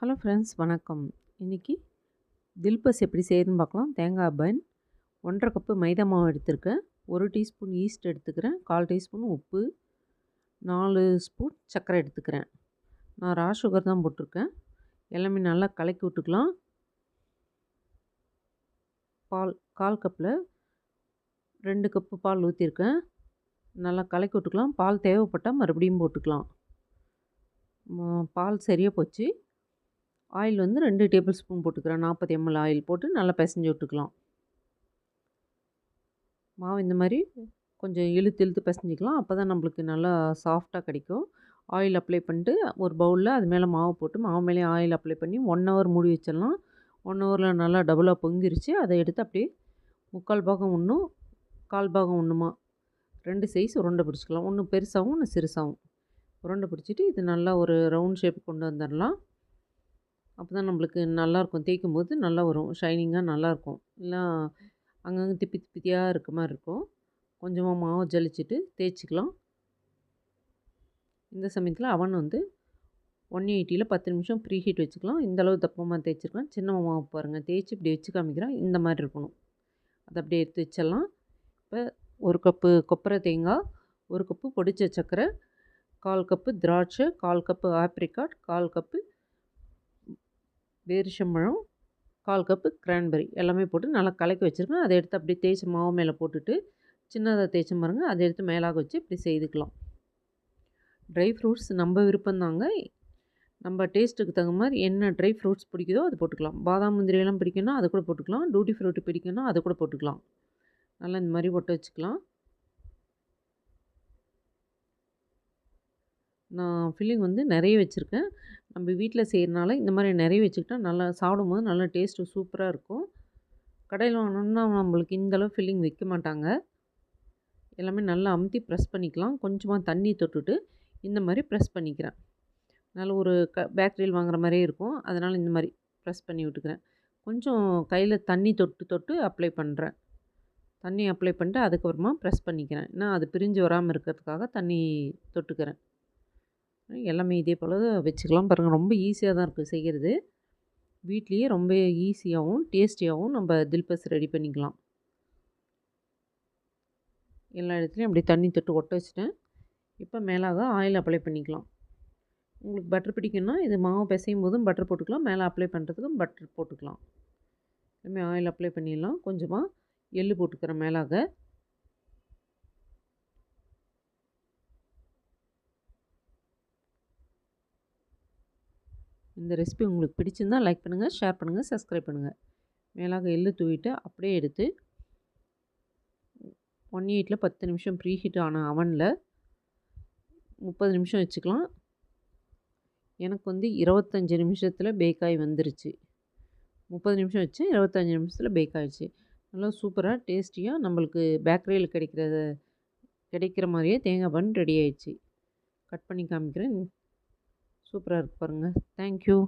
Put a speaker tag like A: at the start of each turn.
A: Hello friends வணக்கம். இன்றைக்கி தில்பஸ் எப்படி செய்யணும்னு பார்க்கலாம். தேங்காய் பன் ஒன்றரை கப்பு மைதா மாவு எடுத்திருக்கேன். ஒரு டீஸ்பூன் ஈஸ்ட் எடுத்துக்கிறேன். கால் டீஸ்பூன் உப்பு நாலு ஸ்பூன் சர்க்கரை எடுத்துக்கிறேன். நான் ரா சுகர் தான் போட்டிருக்கேன். எல்லாமே நல்லா கலக்கி விட்டுக்கலாம். பால் கால் கப்பில் ரெண்டு கப்பு பால் ஊற்றிருக்கேன் நல்லா கலக்கி விட்டுக்கலாம். பால் தேவைப்பட்டால் மறுபடியும் போட்டுக்கலாம். பால் சரியாக போச்சு. ஆயில் வந்து ரெண்டு டேபிள் ஸ்பூன் போட்டுக்கிறேன். நாற்பது எம்எல் ஆயில் போட்டு நல்லா பிசைஞ்சு விட்டுக்கலாம். மாவு இந்த மாதிரி கொஞ்சம் இழுத்து இழுத்து பிசைஞ்சிக்கலாம். அப்போ தான் நம்மளுக்கு நல்லா சாஃப்டாக கிடைக்கும். ஆயில் அப்ளை பண்ணிட்டு ஒரு பவுலில் அது மேலே மாவு போட்டு மாவு மேலே ஆயில் அப்ளை பண்ணி ஒன் ஹவர் மூடி வச்சிடலாம். ஒன் ஹவரில் நல்லா டபுளாக பொங்கிருச்சு. அதை எடுத்து அப்படியே முக்கால் பாகம் ஒன்றும் கால் பாகம் ஒன்றுமா ரெண்டு சைஸ் உருண்டை பிடிச்சிக்கலாம். ஒன்று பெருசாகவும் ஒன்று சிறுசாகவும் உருண்டை பிடிச்சிட்டு இது நல்லா ஒரு ரவுண்ட் ஷேப் கொண்டு வந்துடலாம். அப்போ தான் நம்மளுக்கு நல்லாயிருக்கும் தேய்க்கும் போது நல்லா வரும். ஷைனிங்காக நல்லாயிருக்கும் இல்லை அங்கங்கே திப்பி திப்பித்தியாக இருக்க மாதிரி இருக்கும். கொஞ்சமாக மாவு ஜலிச்சுட்டு தேய்ச்சிக்கலாம். இந்த சமயத்தில் அவன் வந்து ஒன் எயிட்டியில் பத்து நிமிஷம் ப்ரீ ஹீட் வச்சுக்கலாம் இந்தளவு தப்பமாக தேய்ச்சிருக்கலாம் சின்ன மாவு பாருங்கள் தேய்ச்சி இப்படி வச்சு காமிக்கிறேன். இந்த மாதிரி இருக்கணும். அதை அப்படியே எடுத்து வச்சிடலாம். இப்போ ஒரு கப்பு கொப்பரை தேங்காய் ஒரு கப்பு பொடிச்ச சர்க்கரை கால் கப்பு திராட்சை கால் கப்பு ஆப்ரிக்காட் கால் கப்பு பேரிஷம்பழம் கால் கப்பு கிரான்பெரி எல்லாமே போட்டு நல்லா கலக்கி வச்சுருக்கேன் அதை எடுத்து அப்படியே தேய்ச்சி மாவு மேலே போட்டுட்டு சின்னதாக தேய்ச்சி பாருங்க. அதை எடுத்து மேலாக வச்சு இப்படி செய்துக்கலாம். ட்ரை ஃப்ரூட்ஸ் நம்ம விருப்பம்தாங்க நம்ம டேஸ்ட்டுக்கு தகுந்த மாதிரி என்ன ட்ரை ஃப்ரூட்ஸ் பிடிக்குதோ அது போட்டுக்கலாம். பாதாம் முந்திரியெல்லாம் பிடிக்குன்னா அதை கூட போட்டுக்கலாம். டூட்டி ஃப்ரூட் பிடிக்குன்னா அதை கூட போட்டுக்கலாம். நல்லா இந்த மாதிரி ஒட்ட வச்சுக்கலாம். நான் ஃபில்லிங் வந்து நிறைய வச்சுருக்கேன். நம்ம வீட்டில் செய்கிறனால இந்த மாதிரி நிறைய வச்சுக்கிட்டா நல்லா சாப்பிடும்போது நல்லா டேஸ்ட்டு சூப்பராக இருக்கும். கடையில் வாங்கினோம்னா நம்மளுக்கு இந்தளவு ஃபில்லிங் வைக்க மாட்டாங்க. எல்லாமே நல்லா அமுத்தி ப்ரெஸ் பண்ணிக்கலாம். கொஞ்சமாக தண்ணி தொட்டுட்டு இந்த மாதிரி ப்ரெஸ் பண்ணிக்கிறேன். நல்ல ஒரு க பேக்கரியில் வாங்குற மாதிரியே இருக்கும். அதனால் இந்த மாதிரி ப்ரெஸ் பண்ணி விட்டுக்கிறேன். கொஞ்சம் கையில் தண்ணி தொட்டு தொட்டு அப்ளை பண்ணுறேன் தண்ணி அப்ளை பண்ணிட்டு அதுக்கப்புறமா ப்ரெஸ் பண்ணிக்கிறேன். ஏன்னா அது பிரிஞ்சு வராமல் இருக்கிறதுக்காக தண்ணி தொட்டுக்கிறேன். எல்லாமே இதே போல் வச்சுக்கலாம் பாருங்கள் ரொம்ப ஈஸியாக தான் இருக்குது செய்கிறது வீட்லேயே ரொம்ப ஈஸியாகவும் டேஸ்டியாகவும் நம்ம தில்பஸ் ரெடி பண்ணிக்கலாம். எல்லா இடத்துலையும் அப்படியே தண்ணி தொட்டு ஒட்ட வச்சுட்டேன். இப்போ மேலாக ஆயில் அப்ளை பண்ணிக்கலாம். உங்களுக்கு பட்டர் பிடிக்குன்னா இது மாவு பிசையும் போதும் பட்டர் போட்டுக்கலாம். மேலே அப்ளை பண்ணுறதுக்கும் பட்டர் போட்டுக்கலாம். எல்லாமே ஆயில் அப்ளை பண்ணிடலாம். கொஞ்சமாக எள்ளு போட்டுக்கிறேன் மேலாக. இந்த ரெசிபி உங்களுக்கு பிடிச்சிருந்தால் லைக் பண்ணுங்கள் ஷேர் பண்ணுங்கள் சப்ஸ்கிரைப் பண்ணுங்கள் மேலாக எள்ளு தூவிட்டு அப்படியே எடுத்து ஒன் எயிட்டில் பத்து நிமிஷம் ப்ரீ ஹீட் ஆன அவனில் முப்பது நிமிஷம் வச்சுக்கலாம். எனக்கு வந்து இருபத்தஞ்சி நிமிஷத்தில் பேக்காய் வந்துருச்சு. முப்பது நிமிஷம் வச்சு இருபத்தஞ்சி நிமிஷத்தில் பேக் ஆகிடுச்சு நல்லா சூப்பராக டேஸ்டியாக நம்மளுக்கு பேக்கரியில் கிடைக்கிறத கிடைக்கிற மாதிரியே தேங்காய் பன் ரெடி ஆயிடுச்சு. கட் பண்ணி காமிக்கிறேன். சூப்பராக இருக்குது பாருங்கள் தேங்க்யூ